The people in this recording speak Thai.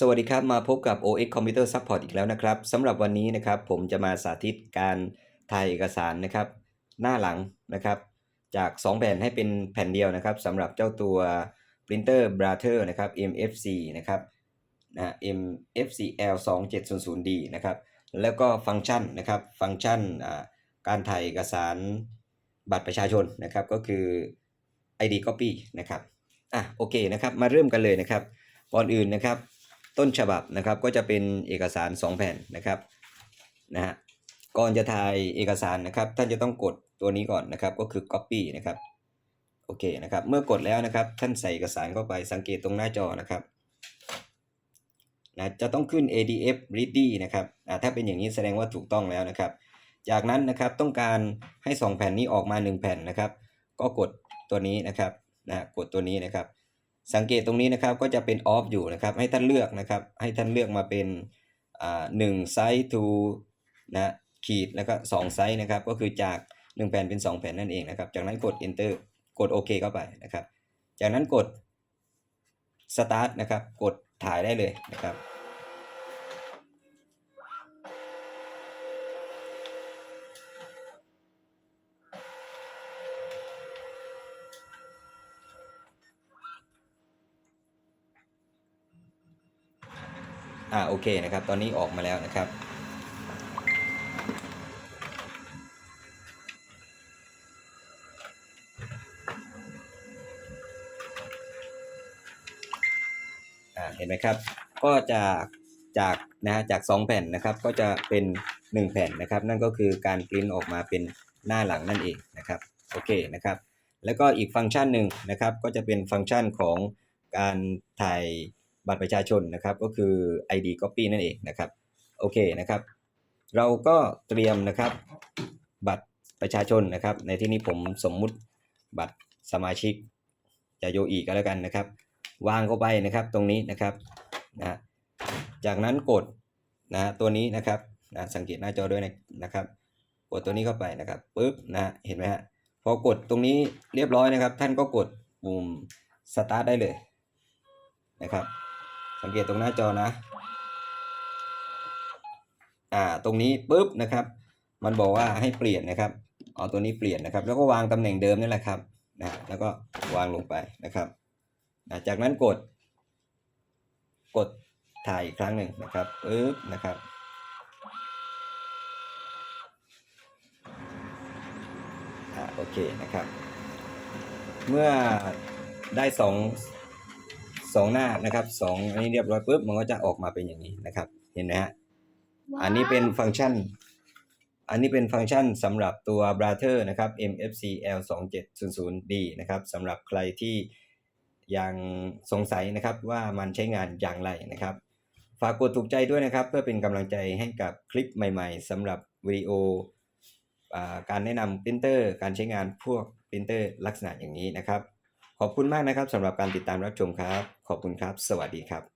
สวัสดีครับ มาพบกับ OX Computer Support อีกแล้วนะครับสำหรับวันนี้นะครับผมจะมาสาธิตการถ่ายเอกสารนะครับ หน้าหลังนะครับ จาก 2 แผ่นให้เป็นแผ่นเดียวนะครับสำหรับเจ้าตัว Printer Brother นะครับ MFC นะครับนะ MFCL 2700D นะครับแล้วก็ฟังก์ชันนะครับฟังก์ชันการถ่ายเอกสารบัตรประชาชนนะครับก็คือ ID Copy นะครับอะโอเคนะครับมาเริ่มกันเลยนะครับก่อนอื่นนะครับ ต้นฉบับนะครับก็จะเป็นเอกสาร 2 แผ่นนะครับนะฮะก่อนจะถ่ายเอกสารนะครับท่านจะต้องกดตัวนี้ก่อนนะครับก็คือ copy นะครับโอเคนะครับเมื่อกดแล้วนะครับท่านใส่เอกสารเข้าไปสังเกตตรงหน้าจอนะครับนะจะต้องขึ้น ADF ready นะครับอ่าถ้าเป็นอย่างนี้แสดงว่าถูกต้องแล้วนะครับ จากนั้นนะครับต้องการให้ 2 แผ่นนี้ออกมา 1 แผ่นนะครับ ก็กดตัวนี้นะครับนะกดตัวนี้นะครับ สังเกตตรงนี้นะครับก็จะเป็นออฟอยู่นะครับ ให้ท่านเลือกนะครับ ให้ท่านเลือกมาเป็นอ่าหนึ่งไซส์ทูนะขีดแล้วก็2ไซส์นะครับ ก็คือจาก 1 แผ่นเป็น 2 แผ่นนั่นเองนะครับ จากนั้นกด enter กดโอเคเข้าไปนะครับ จากนั้นกด start นะครับ กดถ่ายได้เลยนะครับ อ่าโอเคนะครับ ตอนนี้ออกมาแล้วนะครับ อ่าเห็นไหมครับ ก็จากจากนะฮะจาก 2 แผ่นนะครับ ก็จะเป็น 1 แผ่นนะครับ นั่นก็คือการปริ้นออกมาเป็นหน้าหลังนั่นเองนะครับโอเคนะครับ แล้วก็อีกฟังก์ชันหนึ่งนะครับ ก็จะเป็นฟังก์ชันของการถ่าย บัตรประชาชนนะครับ ก็คือ ID copy นั่นเองนะครับ โอเคนะครับ เราก็เตรียมนะครับ บัตรประชาชนนะครับ ในที่นี้ผมสมมุติบัตรสมาชิกจะโยอีก็แล้วกันนะครับ วางเข้าไปนะครับตรงนี้นะครับนะจากนั้นกดนะตัวนี้นะครับนะสังเกตหน้าจอด้วยนะครับ กดตัวนี้เข้าไปนะครับปุ๊บนะเห็นไหมฮะพอกดตรงนี้เรียบร้อยนะครับ ท่านก็กดปุ่ม start ได้เลยนะครับ สังเกตตรงหน้าจอนะ อ่า ตรงนี้ปุ๊บนะครับ มันบอกว่าให้เปลี่ยนนะครับ เอาตัวนี้เปลี่ยนนะครับ แล้วก็วางตำแหน่งเดิมนี่แหละครับ นะ แล้วก็วางลงไปนะครับนะจากนั้นกด กดถ่ายอีกครั้งหนึ่งนะครับปุ๊บนะครับอ่าโอเคนะครับ เมื่อได้สอง สองหน้านะครับสองอันนี้เรียบร้อยปุ๊บมันก็จะออกมาเป็นอย่างนี้นะครับ เห็นไหมฮะอันนี้เป็นฟังก์ชัน อันนี้เป็นฟังก์ชันสำหรับตัว Brother นะครับ MFC L 2 7 0 0 D นะครับสำหรับใครที่ยังสงสัยนะครับว่ามันใช้งานอย่างไรนะครับ ฝากกดถูกใจด้วยนะครับ เพื่อเป็นกำลังใจให้กับคลิปใหม่ๆสำหรับวิดีโออ่าการแนะนำปรินเตอร์ การใช้งานพวกปรินเตอร์ลักษณะอย่างนี้นะครับ ขอบคุณมากนะครับสำหรับการติดตามรับชมครับ ขอบคุณครับ สวัสดีครับ